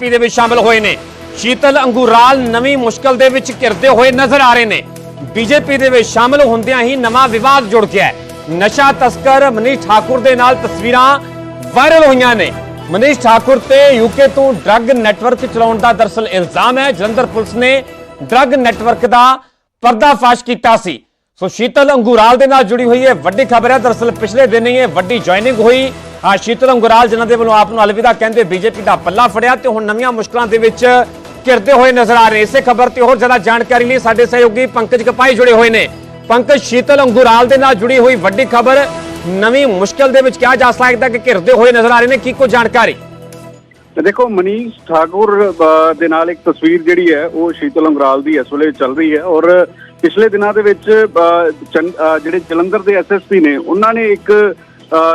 BJP ਦੇ ਵਿੱਚ ਸ਼ਾਮਲ ਹੋਏ ਨੇ। ਸ਼ੀਤਲ ਅੰਗੂਰਾਲ ਨਵੀਂ ਮੁਸ਼ਕਲ ਦੇ ਵਿੱਚ ਘਿਰਦੇ ਹੋਏ ਨਜ਼ਰ ਆ ਰਹੇ ਨੇ। ਬੀਜੇਪੀ ਦੇ ਵਿੱਚ ਸ਼ਾਮਲ ਹੁੰਦਿਆਂ ਹੀ ਨਵਾਂ ਵਿਵਾਦ ਜੁੜ ਗਿਆ ਹੈ। ਨਸ਼ਾ ਤਸਕਰ ਮਨੀਸ਼ ਠਾਕੁਰ ਦੇ ਨਾਲ ਤਸਵੀਰਾਂ ਵਾਇਰਲ ਹੋਈਆਂ ਨੇ। ਮਨੀਸ਼ ਠਾਕੁਰ ਤੇ ਯੂਕੇ ਤੋਂ ਡਰੱਗ ਨੈਟਵਰਕ ਚਲਾਉਣ ਦਾ ਦਰਸਲ ਇਲਜ਼ਾਮ ਹੈ। ਜਲੰਧਰ ਪੁਲਿਸ ਨੇ ਡਰੱਗ ਨੈਟਵਰਕ ਦਾ ਪਰਦਾਫਾਸ਼ ਕੀਤਾ ਸੀ। ਸੋ ਸ਼ੀਤਲ ਅੰਗੂਰਾਲ ਦੇ ਨਾਲ ਜੁੜੀ ਹੋਈ ਹੈ। ਵੱਡੀ ਖਬਰ ਹੈ। ਦਰਸਲ ਪਿਛਲੇ ਦਿਨ ਹੀ ਇਹ ਵੱਡੀ ਜੁਆਇਨਿੰਗ ਹੋਈ। ਆ ਸ਼ੀਤਲ ਅੰਗੂਰਾਲ, ਜਿਨ੍ਹਾਂ ਦੇ ਵੱਲੋਂ ਆਪ ਨੂੰ ਅਲਵਿਦਾ ਕਹਿੰਦੇ ਬੀਜੇਪੀ ਦਾ ਪੱਲਾ ਫੜਿਆ ਤੇ ਹੁਣ ਨਵੀਆਂ ਮੁਸ਼ਕਲਾਂ ਦੇ ਵਿੱਚ ਘਿਰਦੇ ਹੋਏ ਨਜ਼ਰ ਆ ਰਹੇ। ਇਸੇ ਖਬਰ ਤੇ ਹੋਰ ਜ਼ਿਆਦਾ ਜਾਣਕਾਰੀ ਲਈ ਸਾਡੇ ਸਹਿਯੋਗੀ ਪੰਕਜ ਕਪਾਈ ਜੁੜੇ ਹੋਏ ਨੇ। ਪੰਕਜ, ਸ਼ੀਤਲ ਅੰਗੂਰਾਲ ਦੇ ਨਾਲ ਜੁੜੀ ਹੋਈ ਵੱਡੀ ਖਬਰ। ਨਵੀਂ ਮੁਸ਼ਕਲ ਦੇ ਵਿੱਚ ਕਿਹਾ ਜਾ ਸਕਦਾ ਕਿ ਘਿਰਦੇ ਹੋਏ ਨਜ਼ਰ ਆ ਰਹੇ ਨੇ। ਕੀ ਕੋਈ ਜਾਣਕਾਰੀ? ਦੇਖੋ, ਮਨੀਸ਼ ਠਾਕੁਰ ਦੇ ਨਾਲ ਇੱਕ ਤਸਵੀਰ ਜਿਹੜੀ ਹੈ, ਉਹ ਸ਼ੀਤਲ ਅੰਗਰਾਲ ਦੀ ਇਸ ਵੇਲੇ ਚੱਲ ਰਹੀ ਹੈ ਔਰ ਪਿਛਲੇ ਦਿਨਾਂ ਦੇ ਵਿੱਚ ਚੰ- ਜਿਹੜੇ ਜਲੰਧਰ ਦੇ ਐਸਐਸਪੀ ਨੇ, ਉਹਨਾਂ ਨੇ ਇੱਕ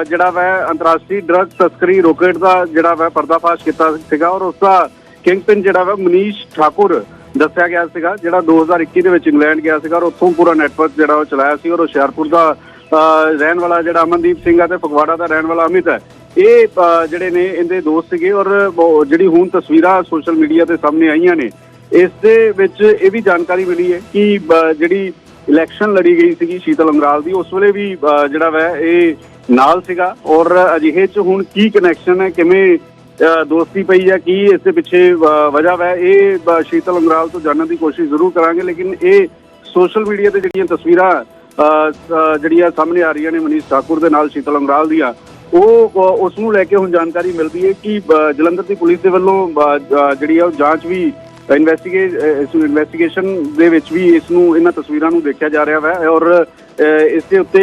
ਜਿਹੜਾ ਵੈ ਅੰਤਰਰਾਸ਼ਟਰੀ ਡਰੱਗ ਤਸਕਰੀ ਰੋਕੇਟ ਦਾ ਜਿਹੜਾ ਵੈ ਪਰਦਾਫਾਸ਼ ਕੀਤਾ ਸੀਗਾ ਔਰ ਉਸ ਦਾ ਕਿੰਗਪਿਨ ਜਿਹੜਾ ਵੈ ਮਨੀਸ਼ ਠਾਕੁਰ ਦੱਸਿਆ ਗਿਆ ਸੀਗਾ, ਜਿਹੜਾ 2021 ਦੇ ਵਿੱਚ ਇੰਗਲੈਂਡ ਗਿਆ ਸੀਗਾ ਔਰ ਉੱਥੋਂ ਪੂਰਾ ਨੈਟਵਰਕ ਜਿਹੜਾ ਉਹ ਚਲਾਇਆ ਸੀ ਔਰ ਹੁਸ਼ਿਆਰਪੁਰ ਦਾ ਰਹਿਣ ਵਾਲਾ ਜਿਹੜਾ ਅਮਨਦੀਪ ਸਿੰਘ ਹੈ ਤੇ ਫਗਵਾੜਾ ਦਾ ਰਹਿਣ ਵਾਲਾ ਅਮਿਤ ਹੈ। ਇਹ ਜਿਹੜੇ ਨੇ, ਇਹਦੇ ਦੋਸਤ ਸੀਗੇ ਔਰ ਜਿਹੜੀ ਹੁਣ ਤਸਵੀਰਾਂ ਸੋਸ਼ਲ ਮੀਡੀਆ ਤੇ ਸਾਹਮਣੇ ਆਈਆਂ ਨੇ ਇਸ ਦੇ ਵਿੱਚ ਇਹ ਵੀ ਜਾਣਕਾਰੀ ਮਿਲੀ ਹੈ ਕਿ ਜਿਹੜੀ ਇਲੈਕਸ਼ਨ ਲੜੀ ਗਈ ਸੀਗੀ ਸ਼ੀਤਲ ਅੰਗਰਾਲ ਦੀ, ਉਸ ਵੇਲੇ ਵੀ ਜਿਹੜਾ ਵੈ, ਇਹ ਨਾਲ ਸੀਗਾ ਔਰ ਅਜਿਹੇ ਚ ਹੁਣ ਕੀ ਕਨੈਕਸ਼ਨ ਹੈ, ਕਿਵੇਂ ਦੋਸਤੀ ਪਈ ਹੈ, ਕੀ ਇਸ ਦੇ ਪਿੱਛੇ ਵਜ੍ਹਾ ਵੈ, ਇਹ ਸ਼ੀਤਲ ਅੰਗਰਾਲ ਤੋਂ ਜਾਣਨ ਦੀ ਕੋਸ਼ਿਸ਼ ਜ਼ਰੂਰ ਕਰਾਂਗੇ, ਲੇਕਿਨ ਇਹ ਸੋਸ਼ਲ ਮੀਡੀਆ ਤੇ ਜਿਹੜੀਆਂ ਤਸਵੀਰਾਂ ਜਿਹੜੀਆਂ ਸਾਹਮਣੇ ਆ ਰਹੀਆਂ ਨੇ ਮਨੀਸ਼ ਠਾਕੁਰ ਦੇ ਨਾਲ ਸ਼ੀਤਲ ਅੰਗਰਾਲ ਦੀਆਂ, ਉਹ ਉਸ ਨੂੰ ਲੈ ਕੇ ਹੁਣ ਜਾਣਕਾਰੀ ਮਿਲਦੀ ਹੈ ਕਿ ਜਲੰਧਰ ਦੀ ਪੁਲਿਸ ਦੇ ਵੱਲੋਂ ਜਿਹੜੀ ਹੈ ਉਹ ਜਾਂਚ ਵੀ Eh, ਇਨਵੈਸਟੀਗੇਸ਼ਨ ਦੇ ਵਿੱਚ ਵੀ ਇਸ ਨੂੰ ਇਹਨਾਂ ਤਸਵੀਰਾਂ ਨੂੰ ਦੇਖਿਆ ਜਾ ਰਿਹਾ ਹੈ ਔਰ ਇਸ ਦੇ ਉੱਤੇ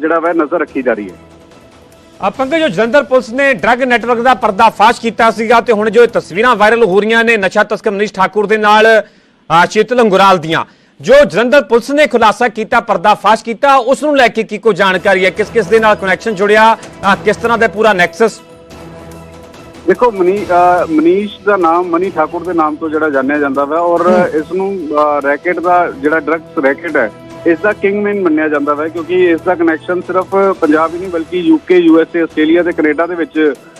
ਜਿਹੜਾ ਵਾ ਨਜ਼ਰ ਰੱਖੀ ਜਾ ਰਹੀ ਹੈ। ਪੰਕਜ ਜੋ ਜਲੰਧਰ ਪੁਲਿਸ ਨੇ ਡਰੱਗ ਨੈਟਵਰਕ ਦਾ ਪਰਦਾਫਾਸ਼ ਕੀਤਾ ਸੀਗਾ ਤੇ ਹੁਣ ਜੋ ਤਸਵੀਰਾਂ ਵਾਇਰਲ ਹੋ ਰਹੀਆਂ ਨੇ ਨਸ਼ਾ ਤਸਕਰ ਮਨੀਸ਼ ਠਾਕੁਰ ਦੇ ਨਾਲ ਆ, ਸ਼ੀਤਲ ਅੰਗੁਰਾਲ ਦੀਆਂ। ਜੋ ਜਲੰਧਰ ਪੁਲਿਸ ਨੇ ਖੁਲਾਸਾ ਕੀਤਾ ਪਰਦਾਫਾਸ਼ ਕੀਤਾ ਉਸ ਨੂੰ ਲੈ ਕੇ ਕੀ ਕੋਈ ਜਾਣਕਾਰੀ ਹੈ? ਕਿਸ ਕਿਸ ਦੇ ਨਾਲ ਕਨੈਕਸ਼ਨ ਜੁੜਿਆ? ਕਿਸ ਤਰ੍ਹਾਂ ਦਾ ਪੂਰਾ ਨੈਕਸਸ ਦੇਖੋ ਮਨੀ ਮਨੀਸ਼ ਦਾ ਨਾਮ ਮਨੀ ਠਾਕੁਰ ਦੇ ਨਾਮ ਤੋਂ ਜਿਹੜਾ ਜਾਣਿਆ ਜਾਂਦਾ ਵਾ ਔਰ ਇਸ ਨੂੰ ਰੈਕੇਟ ਦਾ ਜਿਹੜਾ ਡਰੱਗਸ ਰੈਕੇਟ ਹੈ ਇਸ ਦਾ ਕਿੰਗਮੈਨ ਮੰਨਿਆ ਜਾਂਦਾ ਵਾ ਕਿਉਂਕਿ ਇਸ ਦਾ ਕਨੈਕਸ਼ਨ ਸਿਰਫ ਪੰਜਾਬ ਹੀ ਨਹੀਂ ਬਲਕਿ ਯੂਕੇ ਯੂਐਸਏ ਆਸਟ੍ਰੇਲੀਆ ਤੇ ਕੈਨੇਡਾ ਦੇ ਵਿੱਚ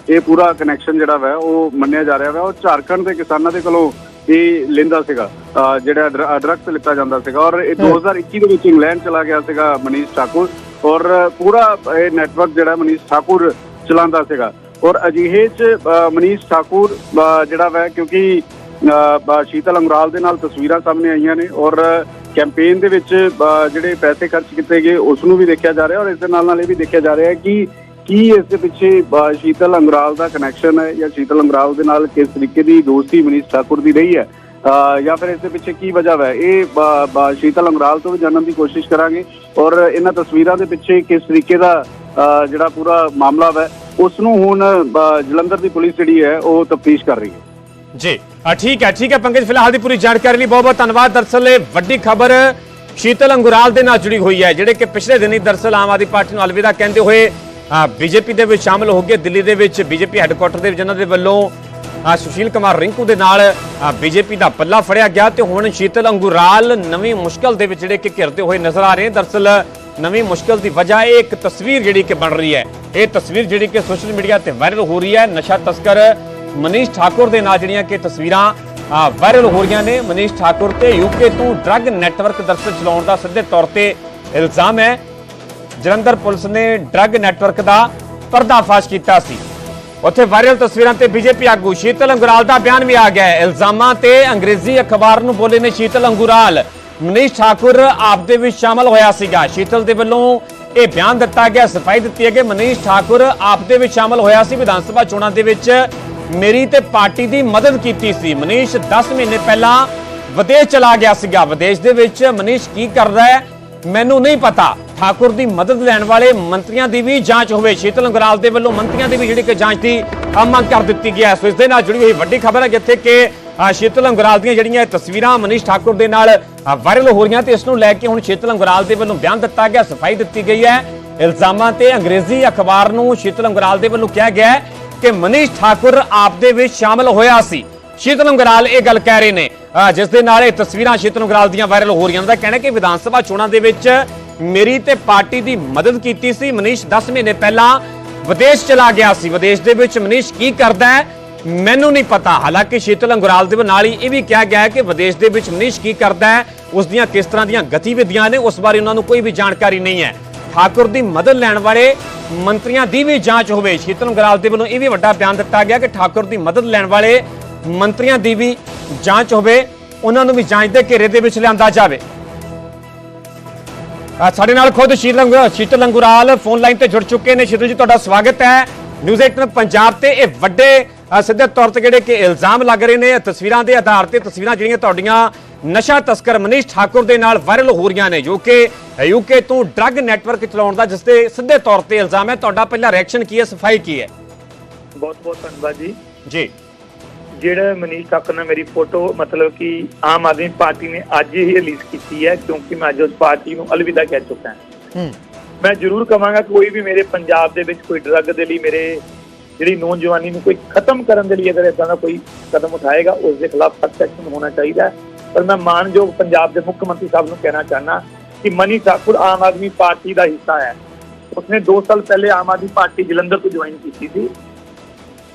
ਇਹ ਪੂਰਾ ਕਨੈਕਸ਼ਨ ਜਿਹੜਾ ਵਾ ਉਹ ਮੰਨਿਆ ਜਾ ਰਿਹਾ ਵਾ ਉਹ ਝਾਰਖੰਡ ਦੇ ਕਿਸਾਨਾਂ ਦੇ ਕੋਲੋਂ ਇਹ ਲੈਂਦਾ ਸੀਗਾ ਜਿਹੜਾ ਡਰੱਗਸ ਲਿੱਤਾ ਜਾਂਦਾ ਸੀਗਾ ਔਰ ਇਹ 2021 ਦੇ ਵਿੱਚ ਇੰਗਲੈਂਡ ਚਲਾ ਗਿਆ ਸੀਗਾ ਮਨੀਸ਼ ਠਾਕੁਰ ਔਰ ਪੂਰਾ ਇਹ ਨੈਟਵਰਕ ਜਿਹੜਾ ਮਨੀਸ਼ ਠਾਕੁਰ ਚਲਾਉਂਦਾ ਸੀਗਾ। ਔਰ ਅਜਿਹੇ ਚ ਮਨੀਸ਼ ਠਾਕੁਰ ਜਿਹੜਾ ਵੈ, ਕਿਉਂਕਿ ਸ਼ੀਤਲ ਅੰਗਰਾਲ ਦੇ ਨਾਲ ਤਸਵੀਰਾਂ ਸਾਹਮਣੇ ਆਈਆਂ ਨੇ ਔਰ ਕੈਂਪੇਨ ਦੇ ਵਿੱਚ ਜਿਹੜੇ ਪੈਸੇ ਖਰਚ ਕੀਤੇ ਗਏ, ਉਸ ਨੂੰ ਵੀ ਦੇਖਿਆ ਜਾ ਰਿਹਾ ਔਰ ਇਸ ਦੇ ਨਾਲ ਨਾਲ ਇਹ ਵੀ ਦੇਖਿਆ ਜਾ ਰਿਹਾ ਹੈ ਕਿ ਕੀ ਇਸ ਦੇ ਪਿੱਛੇ ਸ਼ੀਤਲ ਅੰਗਰਾਲ ਦਾ ਕਨੈਕਸ਼ਨ ਹੈ ਜਾਂ ਸ਼ੀਤਲ ਅੰਗਰਾਲ ਦੇ ਨਾਲ ਕਿਸ ਤਰੀਕੇ ਦੀ ਦੋਸਤੀ ਮਨੀਸ਼ ਠਾਕੁਰ ਦੀ ਰਹੀ ਹੈ ਜਾਂ ਫਿਰ ਇਸ ਦੇ ਪਿੱਛੇ ਕੀ ਵਜ੍ਹਾ ਹੈ ਇਹ ਸ਼ੀਤਲ ਅੰਗਰਾਲ ਤੋਂ ਵੀ ਜਾਣਨ ਦੀ ਕੋਸ਼ਿਸ਼ ਕਰਾਂਗੇ ਔਰ ਇਹਨਾਂ ਤਸਵੀਰਾਂ ਦੇ ਪਿੱਛੇ ਕਿਸ ਤਰੀਕੇ ਦਾ ਜਿਹੜਾ ਪੂਰਾ ਮਾਮਲਾ ਹੈ ਉਸ ਨੂੰ ਹੁਣ ਅ, ਜਲੰਧਰ ਦੀ ਪੁਲਿਸ ਜਿਹੜੀ ਹੈ ਉਹ ਤਫਤੀਸ਼ ਕਰ ਰਹੀ ਹੈ। ਜੀ ਆ ਠੀਕ ਹੈ ਠੀਕ ਹੈ ਪੰਕਜ ਫਿਲਹਾਲ ਦੀ ਪੂਰੀ ਜਾਣਕਾਰੀ ਲਈ ਬਹੁਤ ਬਹੁਤ ਧੰਨਵਾਦ। ਦਰਸਲ ਇਹ ਵੱਡੀ ਖਬਰ ਸ਼ੀਤਲ ਅੰਗੁਰਾਲ ਦੇ ਨਾਲ ਜੁੜੀ ਹੋਈ ਹੈ ਜਿਹੜੇ ਕਿ ਪਿਛਲੇ ਦਿਨੀ ਦਰਸਲ ਆਮ ਆਦਮੀ ਪਾਰਟੀ ਨੂੰ ਅਲਵਿਦਾ ਕਹਿੰਦੇ ਹੋਏ ਬੀਜੇਪੀ ਦੇ ਵਿੱਚ ਸ਼ਾਮਲ ਹੋ ਗਏ। ਦਿੱਲੀ ਦੇ ਵਿੱਚ ਬੀਜੇਪੀ ਹੈੱਡਕੁਆਟਰ ਦੇ ਵਿੱਚ ਜਿਨ੍ਹਾਂ ਦੇ ਵੱਲੋਂ ਆ ਸੁਸ਼ੀਲ ਕੁਮਾਰ ਰਿੰਕੂ ਦੇ ਨਾਲ ਬੀਜੇਪੀ ਦਾ ਪੱਲਾ ਫੜਿਆ ਗਿਆ ਤੇ ਹੁਣ ਸ਼ੀਤਲ ਅੰਗੁਰਾਲ ਨਵੀਂ ਮੁਸ਼ਕਲ ਦੇ ਵਿੱਚ ਜਿਹੜੇ ਕਿ ਘਿਰਦੇ ਹੋਏ ਨਜ਼ਰ ਆ ਰਹੇ ਨੇ। ਦਰਸਲ ਨਵੀਂ ਮੁਸ਼ਕਲ ਦੀ ਵਜ੍ਹਾ ਇਹ ਇੱਕ ਤਸਵੀਰ ਜਿਹੜੀ ਕਿ ਬਣ ਰਹੀ ਹੈ। ਇਹ ਤਸਵੀਰ ਜਿਹੜੀ ਕਿ ਸੋਸ਼ਲ ਮੀਡੀਆ ਤੇ ਵਾਇਰਲ ਹੋ ਰਹੀ ਹੈ। ਨਸ਼ਾ ਤਸਕਰ ਮਨੀਸ਼ ਠਾਕੁਰ ਦੇ ਨਾਲ ਜਿਹੜੀਆਂ ਕਿ ਤਸਵੀਰਾਂ ਵਾਇਰਲ ਹੋ ਰਹੀਆਂ ਨੇ। ਮਨੀਸ਼ ਠਾਕੁਰ ਤੇ ਯੂਕੇ ਤੋਂ ਡਰੱਗ ਨੈਟਵਰਕ ਦਰਸਲ ਚਲਾਉਣ ਦਾ ਸਿੱਧੇ ਤੌਰ ਤੇ ਇਲਜ਼ਾਮ ਹੈ। ਜਲੰਧਰ ਪੁਲਿਸ ਨੇ ਡਰੱਗ ਨੈਟਵਰਕ ਦਾ ਪਰਦਾਫਾਸ਼ ਕੀਤਾ ਸੀ। ਉੱਥੇ ਵਾਇਰਲ ਤਸਵੀਰਾਂ ਤੇ ਬੀਜੇਪੀ ਆਗੂ ਸ਼ੀਤਲ ਅੰਗੁਰਾਲ ਦਾ ਬਿਆਨ ਵੀ ਆ ਗਿਆ ਹੈ। ਇਲਜ਼ਾਮਾਂ ਤੇ ਅੰਗਰੇਜ਼ੀ ਅਖਬਾਰ ਨੂੰ ਬੋਲੇ ਨੇ ਸ਼ੀਤਲ ਅੰਗੁਰਾਲ। ਮਨੀਸ਼ ਠਾਕੁਰ ਆਪ ਦੇ ਵਿੱਚ ਸ਼ਾਮਲ ਹੋਇਆ ਸੀਗਾ। ਸ਼ੀਤਲ ਦੇ ਵੱਲੋਂ ਇਹ ਬਿਆਨ ਦਿੱਤਾ ਗਿਆ, ਸਫ਼ਾਈ ਦਿੱਤੀ ਹੈ ਕਿ ਮਨੀਸ਼ ਠਾਕੁਰ ਆਪ ਦੇ ਵਿੱਚ ਸ਼ਾਮਲ ਹੋਇਆ ਸੀ। ਵਿਧਾਨ ਸਭਾ ਚੋਣਾਂ ਦੇ ਵਿੱਚ ਮੇਰੀ ਤੇ ਪਾਰਟੀ ਦੀ ਮਦਦ ਕੀਤੀ ਸੀ। ਮਨੀਸ਼ 10 ਮਹੀਨੇ ਪਹਿਲਾਂ ਵਿਦੇਸ਼ ਚਲਾ ਗਿਆ ਸੀਗਾ। ਵਿਦੇਸ਼ ਦੇ ਵਿੱਚ ਮਨੀਸ਼ ਕੀ ਕਰਦਾ ਹੈ, ਮੈਨੂੰ ਨਹੀਂ ਪਤਾ। ਠਾਕੁਰ ਦੀ ਮਦਦ ਲੈਣ ਵਾਲੇ ਮੰਤਰੀਆਂ ਦੀ ਵੀ ਜਾਂਚ ਹੋਵੇ। ਸ਼ੀਤਲ ਅੰਗਰਾਲ ਦੇ ਵੱਲੋਂ ਮੰਤਰੀਆਂ ਦੀ ਵੀ ਜਿਹੜੀ ਕਿ ਜਾਂਚ ਦੀ ਮੰਗ ਕਰ ਦਿੱਤੀ ਗਈ ਹੈ। ਸੋ ਇਸ ਦੇ ਨਾਲ ਜੁੜੀ ਹੋਈ ਵੱਡੀ ਖਬਰ ਹੈ, ਜਿੱਥੇ ਕਿ ਸ਼ੀਤਲ ਅੰਗਰਾਲ ਦੀਆਂ ਜਿਹੜੀਆਂ ਇਹ ਤਸਵੀਰਾਂ ਮਨੀਸ਼ ਠਾਕੁਰ ਦੇ ਨਾਲ ਅ, ਵਾਇਰਲ ਹੋ ਰਹੀਆਂ ਤੇ ਇਸ ਨੂੰ ਲੈ ਕੇ ਹੁਣ ਸ਼ੀਤਲ ਅੰਗਰਾਲ ਦੇ ਵੱਲੋਂ ਬਿਆਨ ਦਿੱਤਾ ਗਿਆ ਸਫ਼ਾਈ ਦਿੱਤੀ ਗਈ ਹੈ। ਇਲਜ਼ਾਮਾਂ ਤੇ ਅੰਗਰੇਜ਼ੀ ਅਖਬਾਰ ਨੂੰ ਸ਼ੀਤਲ ਅੰਗਰਾਲ ਦੇ ਵੱਲੋਂ ਕਿਹਾ ਗਿਆ ਕਿ ਮਨੀਸ਼ ਠਾਕੁਰ ਆਪ ਦੇ ਵਿੱਚ ਸ਼ਾਮਲ ਹੋਇਆ ਸੀ। ਸ਼ੀਤਲ ਅੰਗਰਾਲ ਇਹ ਗੱਲ ਕਹਿ ਰਹੇ ਨੇ। ਅਹ ਜਿਸ ਦੇ ਨਾਲ ਇਹ ਤਸਵੀਰਾਂ ਸ਼ੀਤਲ ਅੰਗਰਾਲ ਦੀਆਂ ਵਾਇਰਲ ਹੋ ਰਹੀਆਂ ਦਾ ਕਹਿਣਾ ਕਿ ਵਿਧਾਨ ਸਭਾ ਚੋਣਾਂ ਦੇ ਵਿੱਚ ਮੇਰੀ ਤੇ ਪਾਰਟੀ ਦੀ ਮਦਦ ਕੀਤੀ ਸੀ। ਮਨੀਸ਼ 10 ਮਹੀਨੇ ਪਹਿਲਾਂ ਵਿਦੇਸ਼ ਚਲਾ ਗਿਆ ਸੀ। ਵਿਦੇਸ਼ ਦੇ ਵਿੱਚ ਮਨੀਸ਼ ਕੀ ਕਰਦਾ ਹੈ? ਮੈਨੂੰ ਨਹੀਂ ਪਤਾ। ਹਾਲਾਂਕਿ ਸ਼ੀਤਲ ਅੰਗੁਰਾਲ ਦੇ ਨਾਲ ਹੀ ਇਹ ਵੀ ਕਿਹਾ ਗਿਆ ਹੈ ਕਿ ਵਿਦੇਸ਼ ਦੇ ਵਿੱਚ ਮਨੀਸ਼ ਕੀ ਕਰਦਾ ਹੈ, ਉਸ ਦੀਆਂ ਕਿਸ ਤਰ੍ਹਾਂ ਦੀਆਂ ਗਤੀਵਿਧੀਆਂ ਨੇ, ਉਸ ਬਾਰੇ ਉਹਨਾਂ ਨੂੰ ਕੋਈ ਵੀ ਜਾਣਕਾਰੀ ਨਹੀਂ ਹੈ। ਠਾਕੁਰ ਦੀ ਮਦਦ ਲੈਣ ਵਾਲੇ ਮੰਤਰੀਆਂ ਦੀ ਵੀ ਜਾਂਚ ਹੋਵੇ। ਸ਼ੀਤਲ ਅੰਗਰਾਲ ਦੇ ਵੱਲੋਂ ਇਹ ਵੀ ਵੱਡਾ ਬਿਆਨ ਦਿੱਤਾ ਗਿਆ ਕਿ ਠਾਕੁਰ ਦੀ ਮਦਦ ਲੈਣ ਵਾਲੇ ਮੰਤਰੀਆਂ ਦੀ ਵੀ ਜਾਂਚ ਹੋਵੇ, ਉਹਨਾਂ ਨੂੰ ਵੀ ਜਾਂਚ ਦੇ ਘੇਰੇ ਦੇ ਵਿੱਚ ਲਿਆਂਦਾ ਜਾਵੇ। ਸਾਡੇ ਨਾਲ ਖੁਦ ਸ਼ੀਤਲ ਅੰਗੁ- ਸ਼ੀਤਲ ਅੰਗੁਰਾਲ ਫੋਨ ਲਾਈਨ ਤੇ ਜੁੜ ਚੁੱਕੇ ਨੇ। ਸ਼ੀਤਲ ਜੀ, ਤੁਹਾਡਾ ਸਵਾਗਤ ਹੈ। ਨਿਊਜ਼ 18 ਪੰਜਾਬ ਤੇ ਇਹ ਵੱਡੇ ਸਿੱਧੇ ਤੌਰ ਤੇ ਜਿਹੜੇ ਕਿ ਇਲਜ਼ਾਮ ਲੱਗ ਰਹੇ ਨੇ ਤਸਵੀਰਾਂ ਦੇ ਆਧਾਰ ਤੇ ਤਸਵੀਰਾਂ ਜਿਹੜੀਆਂ ਤੁਹਾਡੀਆਂ ਨਸ਼ਾ ਤਸਕਰ ਮਨੀਸ਼ ਠਾਕੁਰ ਦੇ ਨਾਲ ਵਾਇਰਲ ਹੋ ਰਹੀਆਂ ਨੇ ਜੋ ਕਿ ਯੂਕੇ ਤੋਂ ਡਰੱਗ ਨੈਟਵਰਕ ਚਲਾਉਣ ਦਾ ਜਿਸ ਤੇ ਸਿੱਧੇ ਤੌਰ ਤੇ ਇਲਜ਼ਾਮ ਹੈ। ਤੁਹਾਡਾ ਪਹਿਲਾ ਰਿਐਕਸ਼ਨ ਕੀ ਹੈ? ਸਫ਼ਾਈ ਕੀ ਹੈ? ਬਹੁਤ ਬਹੁਤ ਧੰਨਵਾਦ ਜੀ। ਜੀ। ਜਿਹੜਾ ਮਨੀਸ਼ ਠਾਕੁਰ ਨੇ ਮੇਰੀ ਫੋਟੋ ਮਤਲਬ ਕਿ ਆਮ ਆਦਮੀ ਪਾਰਟੀ ਨੇ ਅੱਜ ਹੀ ਰਿਲੀਜ਼ ਕੀਤੀ ਹੈ ਕਿਉਂਕਿ ਮੈਂ ਅੱਜ ਉਸ ਪਾਰਟੀ ਨੂੰ ਅਲਵਿਦਾ ਕਹਿ ਚੁੱਕਾ ਹਾਂ। ਹੂੰ। ਮੈਂ ਜ਼ਰੂਰ ਕਹਾਂਗਾ ਕੋਈ ਵੀ ਮੇਰੇ ਪੰਜਾਬ ਦੇ ਵਿੱਚ ਕੋਈ ਡਰੱਗ ਦੇ ਲਈ ਮੇਰੇ ਜਿਹੜੀ ਨੌਜਵਾਨੀ ਨੂੰ ਕੋਈ ਖਤਮ ਕਰਨ ਦੇ ਲਈ ਅਗਰ ਇਦਾਂ ਦਾ ਕੋਈ ਕਦਮ ਉਠਾਏਗਾ ਉਸ ਦੇ ਖਿਲਾਫ ਸਖਤ ਐਕਸ਼ਨ ਹੋਣਾ ਚਾਹੀਦਾ। ਪਰ ਮੈਂ ਮਾਨਯੋਗ ਪੰਜਾਬ ਦੇ ਮੁੱਖ ਮੰਤਰੀ ਸਾਹਿਬ ਨੂੰ ਕਹਿਣਾ ਚਾਹਨਾ ਕਿ ਮਨੀ ਠਾਕੁਰ ਆਮ ਆਦਮੀ ਪਾਰਟੀ ਦਾ ਹਿੱਸਾ ਹੈ। ਉਸਨੇ 2 ਸਾਲ ਪਹਿਲੇ ਆਮ ਆਦਮੀ ਪਾਰਟੀ ਜਲੰਧਰ ਤੋਂ ਜੁਆਇਨ ਕੀਤੀ ਸੀ।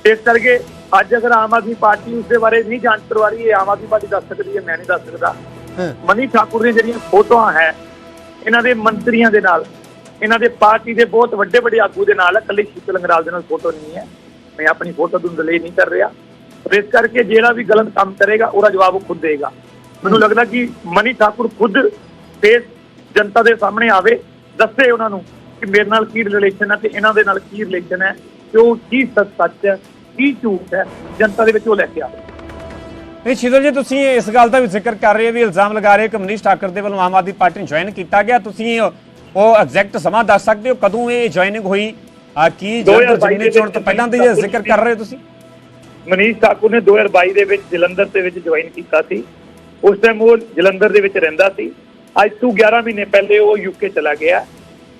ਇਸ ਕਰਕੇ ਅੱਜ ਅਗਰ ਆਮ ਆਦਮੀ ਪਾਰਟੀ ਉਸ ਦੇ ਬਾਰੇ ਨਹੀਂ ਜਾਂਚ ਕਰਵਾ ਰਹੀ ਹੈ ਆਮ ਆਦਮੀ ਪਾਰਟੀ ਦੱਸ ਸਕਦੀ ਹੈ ਮੈਂ ਨਹੀਂ ਦੱਸ ਸਕਦਾ। ਮਨੀ ਠਾਕੁਰ ਦੀਆਂ ਜਿਹੜੀਆਂ ਫੋਟੋਆਂ ਹੈ ਇਹਨਾਂ ਦੇ ਮੰਤਰੀਆਂ ਦੇ ਨਾਲ ਇਹਨਾਂ ਦੇ ਪਾਰਟੀ ਦੇ ਬਹੁਤ ਵੱਡੇ ਵੱਡੇ ਆਗੂ ਦੇ ਨਾਲ ਇਕੱਲੇ ਸ਼ੀਤਲ ਅੰਗਰਾਲ ਦੇ ਨਾਲ ਫੋਟੋ ਨਹੀਂ ਹੈ। ਮੈਂ ਆਪਣੀ ਫੋਟੋ ਤੋਂ ਡਿਲੇ ਨਹੀਂ ਕਰ ਰਿਹਾ। ਇਸ ਕਰਕੇ ਜਿਹੜਾ ਵੀ ਗਲਤ ਕੰਮ ਕਰੇਗਾ ਉਹਦਾ ਜਵਾਬ ਉਹ ਖੁਦ ਦੇਗਾ। ਮੈਨੂੰ ਲੱਗਦਾ ਕਿ ਮਨੀ ਠਾਕੁਰ ਖੁਦ ਫੇਸ ਜਨਤਾ ਦੇ ਸਾਹਮਣੇ ਆਵੇ ਦੱਸੇ ਉਹਨਾਂ ਨੂੰ ਕਿ ਮੇਰੇ ਨਾਲ ਕੀ ਰਿਲੇਸ਼ਨ ਹੈ ਤੇ ਇਹਨਾਂ ਦੇ ਨਾਲ ਕੀ ਰਿਲੇਸ਼ਨ ਹੈ ਉਹ ਕੀ ਸੱਚ ਸੱਚ ਹੈ ਕੀ ਝੂਠ ਹੈ ਜਨਤਾ ਦੇ ਵਿੱਚ ਉਹ ਲੈ ਕੇ ਆਵੇ। ਨਹੀਂ ਸ਼ੀਤਲ ਜੀ ਤੁਸੀਂ ਇਸ ਗੱਲ ਦਾ ਵੀ ਜ਼ਿਕਰ ਕਰ ਰਹੇ ਹੋ ਵੀ ਇਲਜ਼ਾਮ ਲਗਾ ਰਹੇ ਹੋ ਕਿ ਮਨੀਸ਼ ਠਾਕਰ ਦੇ ਵੱਲੋਂ ਆਮ ਆਦਮੀ ਪਾਰਟੀ ਨੂੰ ਜੁਆਇਨ ਕੀਤਾ ਗਿਆ। ਤੁਸੀਂ ਉਹ ਐਗਜ਼ੈਕਟ ਸਮਾਂ ਦੱਸ ਸਕਦੇ ਹੋ ਕਦੋਂ ਇਹ ਜੁਆਇਨਿੰਗ ਹੋਈ? ਆ ਕੀ ਜਲੰਧਰ 2022 ਜ਼ਿਮਨੀ ਚੋਣ ਤੋਂ ਪਹਿਲਾਂ ਦੀ ਇਹ ਜ਼ਿਕਰ ਕਰ ਰਹੇ ਹੋ ਤੁਸੀਂ? ਮਨੀਸ਼ ਠਾਕੁਰ ਨੇ 2022 ਦੇ ਵਿੱਚ ਜਲੰਧਰ ਦੇ ਵਿੱਚ ਜੁਆਇਨ ਕੀਤਾ ਸੀ। ਉਸ ਟਾਈਮ ਉਹ ਜਲੰਧਰ ਦੇ ਵਿੱਚ ਰਹਿੰਦਾ ਸੀ। ਅੱਜ ਤੋਂ 11 ਮਹੀਨੇ ਪਹਿਲੇ ਉਹ ਯੂਕੇ ਚਲਾ ਗਿਆ।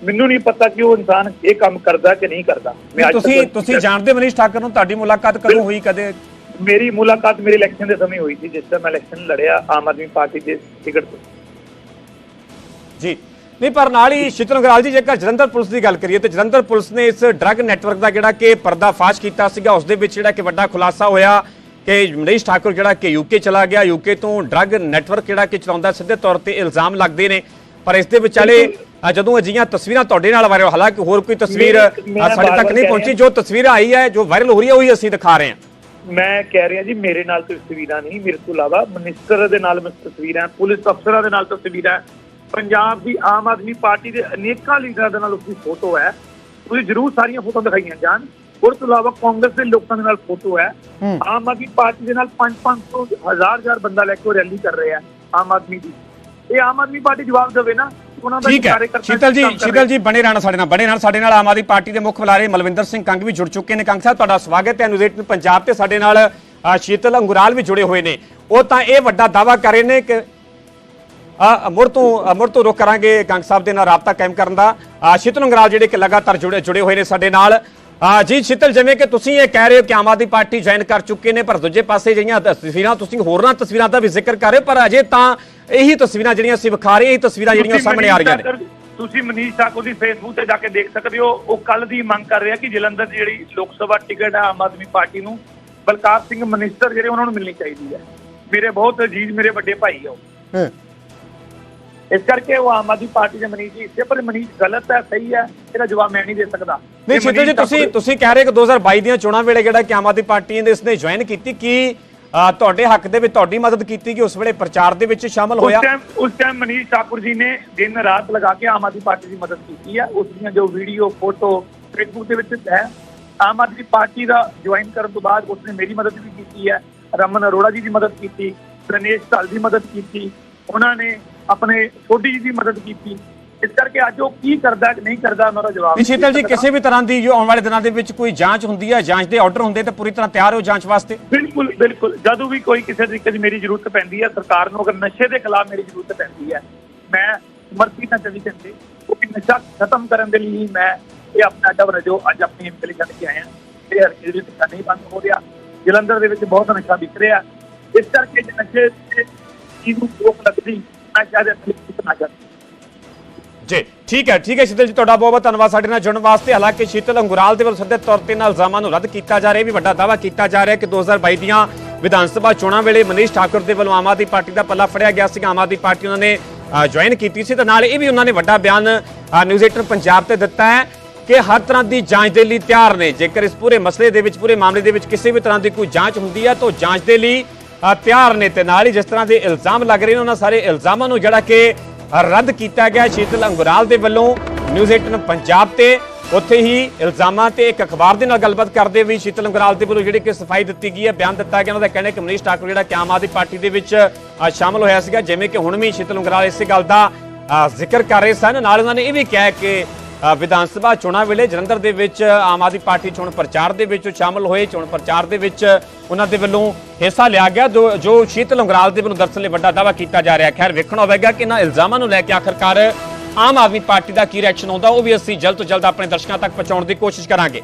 ਮੈਨੂੰ ਨਹੀਂ ਪਤਾ ਕਿ ਉਹ ਇਨਸਾਨ ਇਹ ਕੰਮ ਕਰਦਾ ਕਿ ਨਹੀਂ ਕਰਦਾ। ਤੁਸੀਂ ਤੁਸੀਂ ਜਾਣਦੇ ਮਨੀਸ਼ ਠਾਕਰ ਨੂੰ? ਤੁਹਾਡੀ ਮੁਲਾਕਾਤ ਕਦੋਂ ਹੋਈ ਕਦੇ? ਮੇਰੀ ਮੁਲਾਕਾਤ ਮੇਰੇ ਇਲੈਕਸ਼ਨ ਦੇ ਸਮੇਂ ਹੋਈ ਸੀ ਜਿਸ ਟਾਈਮ ਮੈਂ ਇਲੈਕਸ਼ਨ ਲੜਿਆ ਆਮ ਆਦਮੀ ਪਾਰਟੀ ਦੇ ਟਿਕਟ ਤੋਂ। ਜੀ। ਨਹੀਂ ਪਰ ਨਾਲ ਹੀ ਸ਼ਿਤਰ ਅੰਗਰਾਲ ਜੀ ਜੇਕਰ ਜਲੰਧਰ ਪੁਲਿਸ ਦੀ ਗੱਲ ਕਰੀਏ ਤੇ ਜਲੰਧਰ ਪੁਲਿਸ ਨੇ ਇਸ ਡਰੱਗ ਨੈਟਵਰਕ ਦਾ ਜਿਹੜਾ ਕਿ ਪਰਦਾਫਾਸ਼ ਕੀਤਾ ਸੀਗਾ ਉਸ ਦੇ ਵਿੱਚ ਜਿਹੜਾ ਕਿ ਵੱਡਾ ਖੁਲਾਸਾ ਹੋਇਆ ਕਿ ਮਨੀਸ਼ ਠਾਕੁਰ ਜਿਹੜਾ ਕਿ ਯੂਕੇ ਚਲਾ ਗਿਆ। ਯੂਕੇ ਤੋਂ ਡਰੱਗ ਨੈਟਵਰਕ ਜਿਹੜਾ ਕਿ ਚਲਾਉਂਦਾ ਸਿੱਧੇ ਤੌਰ ਤੇ ਇਲਜ਼ਾਮ ਲੱਗਦੇ ਨੇ। ਪਰ ਇਸ ਦੇ ਵਿਚਾਲੇ ਜਦੋਂ ਅਜਿਹੀਆਂ ਤਸਵੀਰਾਂ ਤੁਹਾਡੇ ਨਾਲ ਵਾਇਰਲ ਹਾਲਾਂਕਿ ਹੋਰ ਕੋਈ ਤਸਵੀਰ ਸਾਡੇ ਤੱਕ ਨਹੀਂ ਪਹੁੰਚੀ। ਜੋ ਤਸਵੀਰ ਆਈ ਹੈ ਜੋ ਵਾਇਰਲ ਹੋ ਰਹੀ ਹੈ ਉਹੀ ਅਸੀਂ ਦਿਖਾ ਰਹੇ ਹਾਂ। ਮੈਂ ਕਹਿ ਰਿਹਾ ਜੀ ਮੇਰੇ ਨਾਲ ਤਸਵੀਰਾਂ ਨਹੀਂ ਮੇਰੇ ਤੋਂ ਇਲਾਵਾ ਮਿਨਿਸਟਰ ਦੇ ਨਾਲ ਮੈਂ ਤਸਵੀਰਾਂ ਪੁਲਿਸ ਅਫਸਰਾਂ ਦੇ ਨਾਲ ਤਸਵੀਰਾਂ ਪੰਜਾਬ ਦੀ ਆਮ ਆਦਮੀ ਪਾਰਟੀ ਦੇ ਅਨੇਕਾਂ ਲੀਡਰਾਂ ਦੇ ਨਾਲ ਉਸਦੀ ਫੋਟੋ ਹੈ। ਤੁਸੀਂ ਜਰੂਰ ਸਾਰੀਆਂ ਫੋਟੋ ਦਿਖਾਈਆਂ ਜਾਣ। ਉਸ ਤੋਂ ਇਲਾਵਾ ਕਾਂਗਰਸ ਦੇ ਲੋਕਾਂ ਦੇ ਨਾਲ ਫੋਟੋ ਹੈ। ਆਮ ਆਦਮੀ ਪਾਰਟੀ ਦੇ ਨਾਲ 5-500 ਹਜ਼ਾਰ ਹਜ਼ਾਰ ਬੰਦਾ ਲੈ ਕੇ ਰੈਲੀ ਕਰ ਰਿਹਾ ਆਮ ਆਦਮੀ ਦੀ। ਇਹ ਆਮ ਆਦਮੀ ਪਾਰਟੀ ਜਵਾਬ ਦੇਵੇ ਨਾ ਉਹਨਾਂ ਦਾ ਕਾਰਜਕਰਤਾ ਸ਼ੀਤਲ ਜੀ ਸ਼ੀਤਲ ਜੀ ਬਣੇ ਰਹਿਣਾ ਸਾਡੇ ਨਾਲ ਬਣੇ ਰਹਿਣਾ ਸਾਡੇ ਨਾਲ। ਆਮ ਆਦਮੀ ਪਾਰਟੀ ਦੇ ਮੁੱਖ ਬੁਲਾਰੇ ਮਲਵਿੰਦਰ ਸਿੰਘ ਕੰਗ ਵੀ ਜੁੜ ਚੁੱਕੇ ਨੇ। ਕੰਗ ਸਾਹਿਬ ਤੁਹਾਡਾ ਸਵਾਗਤ ਹੈ। 18 ਪੰਜਾਬ ਤੇ ਸਾਡੇ ਨਾਲ ਸ਼ੀਤਲ ਅੰਗੁਰਾਲ ਵੀ ਜੁੜੇ ਹੋਏ ਨੇ। ਉਹ ਤਾਂ ਇਹ ਵੱਡਾ ਦਾਵਾ ਕਰ ਰਹੇ ਨੇ ਕਿ ਮੁੜ ਤੋਂ ਮੁੜ ਤੋਂ ਰੁਕ ਕਰਾਂਗੇ ਕੰਗ ਸਾਹਿਬ ਦੇ ਨਾਲ ਰਾਬਤਾ ਕਾਇਮ ਕਰਨ ਦਾ। ਸ਼ੀਤਲ ਅੰਗੁਰਾਲ ਜਿਹੜੇ ਕਿ ਲਗਾਤਾਰ ਜੁੜੇ ਜੁੜੇ ਹੋਏ ਨੇ ਸਾਡੇ ਨਾਲ। ਜੀ ਸ਼ੀਤਲ ਜਿਵੇਂ ਕਿ ਤੁਸੀਂ ਇਹ ਕਹਿ ਰਹੇ ਹੋ ਕਿ ਆਮ ਆਦਮੀ ਪਾਰਟੀ ਜੁਆਇਨ ਕਰ ਚੁੱਕੇ ਨੇ ਪਰ ਦੂਜੇ ਪਾਸੇ ਜਿਹੜੀਆਂ ਤਸਵੀਰਾਂ ਤੁਸੀਂ ਹੋਰਨਾਂ ਤਸਵੀਰਾਂ ਦਾ ਵੀ ਜ਼ਿਕਰ ਕਰ ਰਹੇ ਪਰ ਅਜੇ ਤਾਂ ਇਹੀ ਤਸਵੀਰਾਂ ਜਿਹੜੀਆਂ ਅਸੀਂ ਵਿਖਾ ਰਹੇ ਇਹੀ ਤਸਵੀਰਾਂ ਜਿਹੜੀਆਂ ਸਾਹਮਣੇ ਆ ਰਹੀਆਂ ਨੇ। ਤੁਸੀਂ ਮਨੀਸ਼ ਠਾਕੁਰ ਦੀ ਫੇਸਬੁੱਕ ਤੇ ਜਾ ਕੇ ਦੇਖ ਸਕਦੇ ਹੋ ਉਹ ਕੱਲ ਦੀ ਮੰਗ ਕਰ ਰਿਹਾ ਕਿ ਜਲੰਧਰ ਦੀ ਜਿਹੜੀ ਲੋਕ ਸਭਾ ਟਿਕਟ ਹੈ ਆਮ ਆਦਮੀ ਪਾਰਟੀ ਨੂੰ ਬਲਕਾਰ ਸਿੰਘ ਮਨਿਸਟਰ ਜਿਹੜੇ ਉਹਨਾਂ ਨੂੰ ਮਿਲਣੀ ਚਾਹੀਦੀ ਹੈ। ਮੇਰੇ ਬਹੁਤ ਅਜੀਜ਼ ਮੇਰੇ ਵੱਡੇ ਭਾਈ ਆ ਉਹ। ਇਸ ਕਰਕੇ ਉਹ ਆਮ ਆਦਮੀ ਪਾਰਟੀ ਦੇ ਮਨੀਸ਼ ਜੀ ਇਸੇ ਪਰ ਮਨੀਸ਼ ਗਲਤ ਹੈ ਸਹੀ ਹੈ ਇਹਦਾ ਜਵਾਬ ਮੈਂ ਨਹੀਂ ਦੇ ਸਕਦਾ। ਨਹੀਂ ਸ਼ੀਤਲ ਜੀ ਤੁਸੀਂ ਤੁਸੀਂ ਕਹਿ ਰਹੇ ਕਿ 2022 ਦੀਆਂ ਚੋਣਾਂ ਵੇਲੇ ਜਿਹੜਾ ਕਿ ਆਮ ਆਦਮੀ ਪਾਰਟੀ ਨੇ ਇਸਨੇ ਜੁਆਇਨ ਕੀਤੀ ਕੀ ਤੁਹਾਡੇ ਹੱਕ ਦੇ ਵਿੱਚ ਤੁਹਾਡੀ ਮਦਦ ਕੀਤੀ ਕਿ ਉਸ ਵੇਲੇ ਪ੍ਰਚਾਰ ਦੇ ਵਿੱਚ ਸ਼ਾਮਲ ਉਸ ਹੋਇਆ ਟਾਈਮ ਉਸ ਟਾਈਮ ਮਨੀਸ਼ ਠਾਕੁਰ ਜੀ ਨੇ ਦਿਨ ਰਾਤ ਲਗਾ ਕੇ ਆਮ ਆਦਮੀ ਪਾਰਟੀ ਦੀ ਮਦਦ ਕੀਤੀ ਹੈ। ਉਸ ਦੀਆਂ ਜੋ ਵੀਡੀਓ ਫੋਟੋ ਫੇਸਬੁੱਕ ਦੇ ਵਿੱਚ ਹੈ। ਆਮ ਆਦਮੀ ਪਾਰਟੀ ਦਾ ਜੁਆਇਨ ਕਰਨ ਤੋਂ ਬਾਅਦ ਉਸਨੇ ਮੇਰੀ ਮਦਦ ਵੀ ਕੀਤੀ ਹੈ। ਰਮਨ ਅਰੋੜਾ ਜੀ ਦੀ ਮਦਦ ਕੀਤੀ। ਰਨੇਸ਼ ਢਾਲ ਦੀ ਮਦਦ ਕੀਤੀ। ਉਹਨਾਂ ਨੇ ਆਪਣੇ ਛੋਟੀ ਜੀ ਦੀ ਮਦਦ ਕੀਤੀ। ਇਸ ਕਰਕੇ ਅੱਜ ਉਹ ਕੀ ਕਰਦਾ ਕਿ ਨਹੀਂ ਕਰਦਾ ਉਹਨਾਂ ਦਾ ਜਵਾਬ ਨਹੀਂ ਸ਼ੀਤਲ ਜੀ। ਕਿਸੇ ਵੀ ਤਰ੍ਹਾਂ ਦੀ ਜੋ ਆਉਣ ਵਾਲੇ ਦਿਨਾਂ ਦੇ ਵਿੱਚ ਕੋਈ ਜਾਂਚ ਹੁੰਦੀ ਹੈ ਜਾਂਚ ਦੇ ਆਰਡਰ ਹੁੰਦੇ ਤਾਂ ਪੂਰੀ ਤਰ੍ਹਾਂ ਤਿਆਰ ਹੋ ਜਾਂਚ ਵਾਸਤੇ? ਬਿਲਕੁਲ ਬਿਲਕੁਲ। ਜਦੋਂ ਵੀ ਕੋਈ ਕਿਸੇ ਤਰੀਕੇ ਦੀ ਮੇਰੀ ਜ਼ਰੂਰਤ ਪੈਂਦੀ ਹੈ ਸਰਕਾਰ ਨੂੰ ਅਗਰ ਨਸ਼ੇ ਦੇ ਖਿਲਾਫ ਮੇਰੀ ਜ਼ਰੂਰਤ ਪੈਂਦੀ ਹੈ ਮੈਂ ਮਰਜ਼ੀ ਨਾਲ ਚਲੀ ਜਾਂਦੀ ਕਿਉਂਕਿ ਨਸ਼ਾ ਖਤਮ ਕਰਨ ਦੇ ਲਈ ਮੈਂ ਇਹ ਆਪਣਾ ਅੱਡਾ ਵਜੋਂ ਅੱਜ ਆਪਣੀ ਇੰਪਲੀ ਕੱਢ ਕੇ ਆਇਆ। ਇਹ ਹਰ ਚੀਜ਼ ਨਸ਼ਾ ਨਹੀਂ ਬੰਦ ਹੋ ਰਿਹਾ। ਜਲੰਧਰ ਦੇ ਵਿੱਚ ਬਹੁਤ ਨਸ਼ਾ ਵਿਕ ਰਿਹਾ। ਇਸ ਕਰਕੇ ਜੇ ਨਸ਼ੇ ਤੇ ਚੀਜ਼ ਨੂੰ ਰੋਕ ਲੱਗਦੀ ਮੈਂ ਸ਼ਾਇਦ ਅਪਲੀਕੇਸ਼ਨ ਨਾ ਜਾਂਦੀ ਜੀ, ਠੀਕ ਹੈ ਠੀਕ ਹੈ ਸ਼ੀਤਲ ਜੀ, ਤੁਹਾਡਾ ਬਹੁਤ ਬਹੁਤ ਧੰਨਵਾਦ ਸਾਡੇ ਨਾਲ ਜੁੜਨ ਵਾਸਤੇ। ਹਾਲਾਂਕਿ ਸ਼ੀਤਲ ਅੰਗੁਰਾਲ ਦੇ ਵੱਲੋਂ ਸਿੱਧੇ ਤੌਰ ਤੇ ਨਾਲ ਇਲਜ਼ਾਮਾਂ ਨੂੰ ਰੱਦ ਕੀਤਾ ਜਾ ਰਿਹਾ ਹੈ ਵੀ ਵੱਡਾ ਦਾਅਵਾ ਕੀਤਾ ਜਾ ਰਿਹਾ ਕਿ 2022 ਦੀਆਂ ਵਿਧਾਨ ਸਭਾ ਚੋਣਾਂ ਵੇਲੇ ਮਨੀਸ਼ ਠਾਕੁਰ ਦੇ ਵੱਲੋਂ ਆਮ ਆਦਮੀ ਪਾਰਟੀ ਦਾ ਪੱਲਾ ਫੜਿਆ ਗਿਆ ਸੀ ਆਮ ਆਦਮੀ ਪਾਰਟੀ ਉਹਨਾਂ ਨੇ ਜੁਆਇਨ ਕੀਤੀ ਸੀ ਤੇ ਨਾਲ ਇਹ ਵੀ ਉਹਨਾਂ ਨੇ ਵੱਡਾ ਬਿਆਨ ਨਿਊਜ਼ 18 ਪੰਜਾਬ ਤੇ ਦਿੱਤਾ ਹੈ ਕਿ ਹਰ ਤਰ੍ਹਾਂ ਦੀ ਜਾਂਚ ਦੇ ਲਈ ਤਿਆਰ ਨੇ। ਜੇਕਰ ਇਸ ਪੂਰੇ ਮਸਲੇ ਦੇ ਵਿੱਚ, ਪੂਰੇ ਮਾਮਲੇ ਦੇ ਵਿੱਚ ਕਿਸੇ ਵੀ ਤਰ੍ਹਾਂ ਦੀ ਕੋਈ ਜਾਂਚ ਹੁੰਦੀ ਹੈ, ਤਾਂ ਜਾਂਚ ਦੇ ਲਈ ਤਿਆਰ ਨੇ ਤੇ ਨਾਲ ਹੀ ਜਿਸ ਤਰ੍ਹਾਂ ਦੇ ਇਲਜ਼ਾਮ ਲੱਗ ਰਹੇ ਨੇ ਉਹਨਾਂ ਸਾਰੇ ਇਲਜ਼ਾਮਾਂ ਨੂੰ ਜਿਹੜਾ ਕਿ ਰੱਦ ਕੀਤਾ ਗਿਆ ਸ਼ੀਤਲ ਅੰਗਰਾਲ ਦੇ ਵੱਲੋਂ ਨਿਊਜ਼ 18 ਪੰਜਾਬ ਤੇ। ਉੱਥੇ ਹੀ ਇਲਜ਼ਾਮਾਂ ਤੇ ਇੱਕ ਅਖਬਾਰ ਦੇ ਨਾਲ ਗੱਲਬਾਤ ਕਰਦੇ ਵੀ ਸ਼ੀਤਲ ਅੰਗਰਾਲ ਦੇ ਵੱਲੋਂ ਜਿਹੜੀ ਕਿ ਸਫ਼ਾਈ ਦਿੱਤੀ ਗਈ ਹੈ ਬਿਆਨ ਦਿੱਤਾ ਗਿਆ। ਉਹਨਾਂ ਦਾ ਕਹਿਣਾ ਕਿ ਮਨੀਸ਼ ਠਾਕੁਰ ਜਿਹੜਾ ਕਿ ਆਮ ਆਦਮੀ ਪਾਰਟੀ ਦੇ ਵਿੱਚ ਅ, ਸ਼ਾਮਲ ਹੋਇਆ ਸੀਗਾ। ਜਿਵੇਂ ਕਿ ਹੁਣ ਵੀ ਸ਼ੀਤਲ ਅੰਗਰਾਲ ਇਸੇ ਗੱਲ ਦਾ ਜ਼ਿਕਰ ਕਰ ਰਹੇ ਸਨ। ਨਾਲ ਉਹਨਾਂ ਨੇ ਇਹ ਵੀ ਕਿਹਾ ਕਿ ਵਿਧਾਨ ਸਭਾ ਚੋਣਾਂ ਵੇਲੇ ਜਲੰਧਰ ਦੇ ਵਿੱਚ ਆਮ ਆਦਮੀ ਪਾਰਟੀ ਚੋਣ ਪ੍ਰਚਾਰ ਦੇ ਵਿੱਚ ਉਹ ਸ਼ਾਮਲ ਹੋਏ। ਚੋਣ ਪ੍ਰਚਾਰ ਦੇ ਵਿੱਚ ਉਹਨਾਂ ਦੇ ਵੱਲੋਂ ਹਿੱਸਾ ਲਿਆ ਗਿਆ। ਜੋ ਜੋ ਸ਼ੀਤਲ ਲੰਗਰਾਲ ਦੇ ਵੱਲੋਂ ਦਰਸਲ ਲਈ ਵੱਡਾ ਦਾਅਵਾ ਕੀਤਾ ਜਾ ਰਿਹਾ। ਖੈਰ, ਵੇਖਣਾ ਹੋਵੇਗਾ ਕਿ ਇਹਨਾਂ ਇਲਜ਼ਾਮਾਂ ਨੂੰ ਲੈ ਕੇ ਆਖਰਕਾਰ ਆਮ ਆਦਮੀ ਪਾਰਟੀ ਦਾ ਕੀ ਰਿਐਕਸ਼ਨ ਆਉਂਦਾ, ਉਹ ਵੀ ਅਸੀਂ ਜਲਦ ਤੋਂ ਜਲਦ ਆਪਣੇ ਦਰਸ਼ਕਾਂ ਤੱਕ ਪਹੁੰਚਾਉਣ ਦੀ ਕੋਸ਼ਿਸ਼ ਕਰਾਂਗੇ।